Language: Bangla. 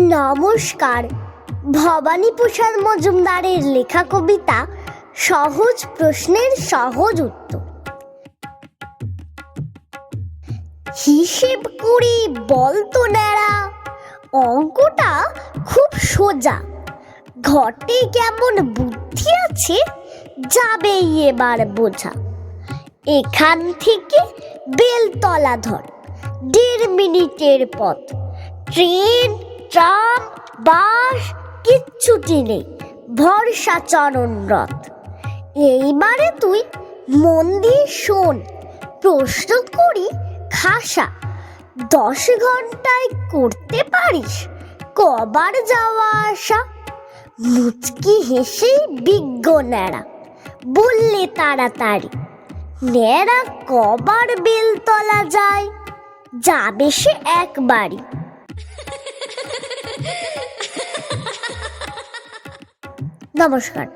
নমস্কার। ভবানী প্রসাদ মজুমদারের লেখা কবিতা সহজ প্রশ্নের সহজ উত্তর। হিসেব করি বলতো ন্যাড়া, অঙ্কটা খুব সোজা। ঘটে কেমন বুদ্ধি আছে যাবে এবার বোঝা। এখান থেকে বেলতলা ধর, দেড় মিনিটের পথ। ট্রেন ট্রাম বাস কিচ্ছুটি নেই। ভরসা চরণ রথ। এইবারে তুই মন দিয়ে শোন। প্রশ্ন করি খাসা, দশ ঘন্টায় করতে পারিস? কবার যাওয়া আসা মুচকি হেসেই বিজ্ঞ ন্যাড়া, বললে তাড়াতাড়ি, ন্যাড়া কবার বেলতলা যায়? যাবে সে একবারই। নমস্কার।